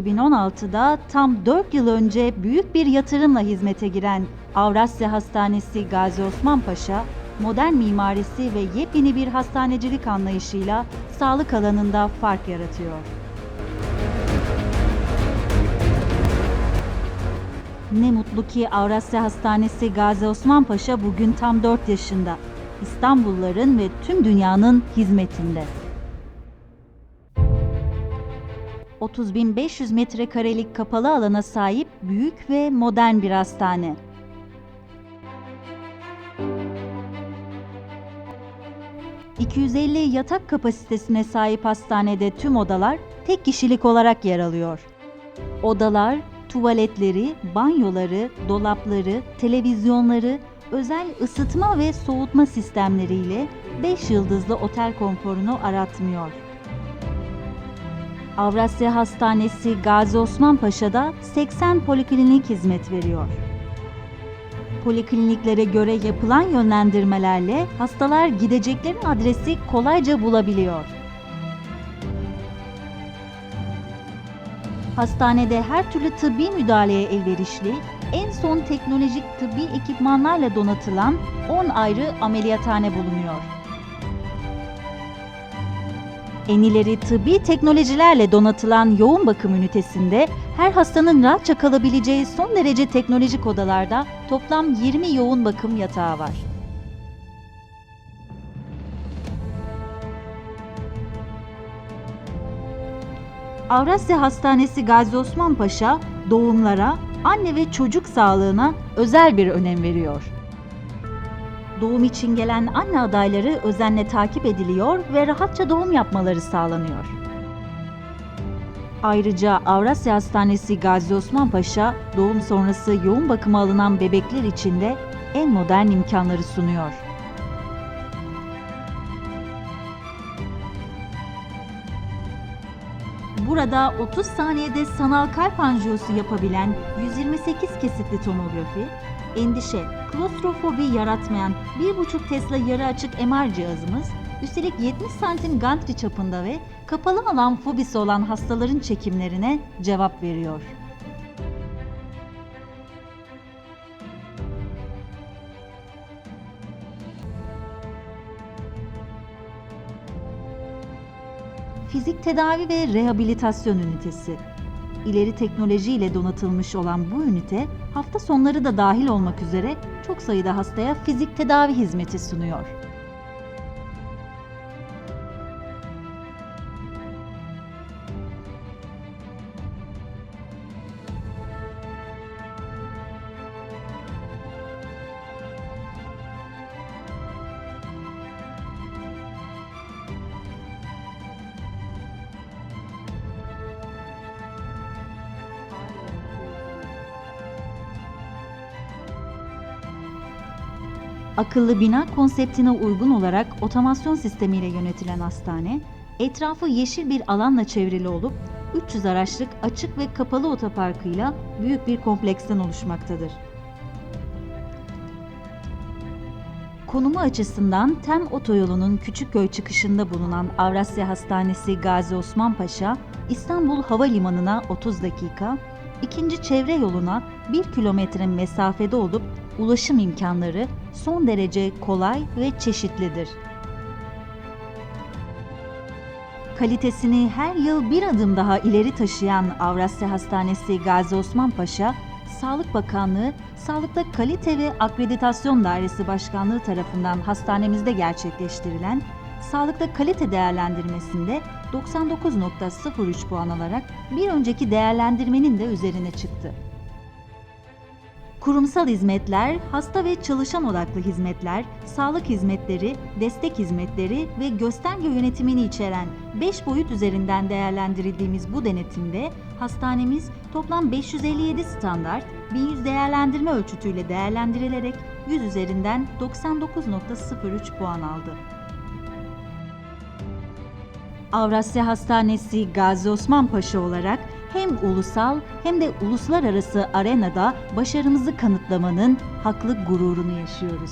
2016'da tam 4 yıl önce büyük bir yatırımla hizmete giren Avrasya Hastanesi Gazi Osman Paşa, modern mimarisi ve yepyeni bir hastanecilik anlayışıyla sağlık alanında fark yaratıyor. Ne mutlu ki Avrasya Hastanesi Gazi Osman Paşa bugün tam 4 yaşında. İstanbulluların ve tüm dünyanın hizmetinde. 30.500 metrekarelik kapalı alana sahip büyük ve modern bir hastane. ...250 yatak kapasitesine sahip hastanede tüm odalar tek kişilik olarak yer alıyor. Odalar, tuvaletleri, banyoları, dolapları, televizyonları, özel ısıtma ve soğutma sistemleriyle 5 yıldızlı otel konforunu aratmıyor. Avrasya Hastanesi Gazi Osman Paşa'da 80 poliklinik hizmet veriyor. Polikliniklere göre yapılan yönlendirmelerle hastalar gidecekleri adresi kolayca bulabiliyor. Hastanede her türlü tıbbi müdahaleye elverişli, en son teknolojik tıbbi ekipmanlarla donatılan 10 ayrı ameliyathane bulunuyor. En ileri tıbbi teknolojilerle donatılan yoğun bakım ünitesinde her hastanın rahatça kalabileceği son derece teknolojik odalarda toplam 20 yoğun bakım yatağı var. Avrasya Hastanesi Gazi Osman Paşa doğumlara, anne ve çocuk sağlığına özel bir önem veriyor. Doğum için gelen anne adayları özenle takip ediliyor ve rahatça doğum yapmaları sağlanıyor. Ayrıca Avrasya Hastanesi Gazi Osman Paşa doğum sonrası yoğun bakıma alınan bebekler için de en modern imkanları sunuyor. Burada 30 saniyede sanal kalp anjiyosu yapabilen 128 kesitli tomografi, endişe, klostrofobi yaratmayan 1,5 Tesla yarı açık MR cihazımız, üstelik 70 santim gantry çapında ve kapalı alan fobisi olan hastaların çekimlerine cevap veriyor. Fizik tedavi ve rehabilitasyon ünitesi. İleri teknoloji ile donatılmış olan bu ünite hafta sonları da dahil olmak üzere çok sayıda hastaya fizik tedavi hizmeti sunuyor. Akıllı bina konseptine uygun olarak otomasyon sistemiyle yönetilen hastane, etrafı yeşil bir alanla çevrili olup 300 araçlık açık ve kapalı otoparkıyla büyük bir kompleksten oluşmaktadır. Konumu açısından TEM otoyolunun Küçükköy çıkışında bulunan Avrasya Hastanesi Gazi Osman Paşa, İstanbul Havalimanı'na 30 dakika, ikinci çevre yoluna 1 kilometre mesafede olup ulaşım imkanları son derece kolay ve çeşitlidir. Kalitesini her yıl bir adım daha ileri taşıyan Avrasya Hastanesi Gazi Osman Paşa, Sağlık Bakanlığı Sağlıkta Kalite ve Akreditasyon Dairesi Başkanlığı tarafından hastanemizde gerçekleştirilen Sağlıkta Kalite Değerlendirmesinde 99.03 puan alarak bir önceki değerlendirmenin de üzerine çıktı. Kurumsal hizmetler, hasta ve çalışan odaklı hizmetler, sağlık hizmetleri, destek hizmetleri ve gösterge yönetimini içeren 5 boyut üzerinden değerlendirildiğimiz bu denetimde hastanemiz toplam 557 standart, 1100 değerlendirme ölçütüyle değerlendirilerek 100 üzerinden 99.03 puan aldı. Avrasya Hastanesi Gazi Osman Paşa olarak hem ulusal hem de uluslararası arenada başarımızı kanıtlamanın haklı gururunu yaşıyoruz.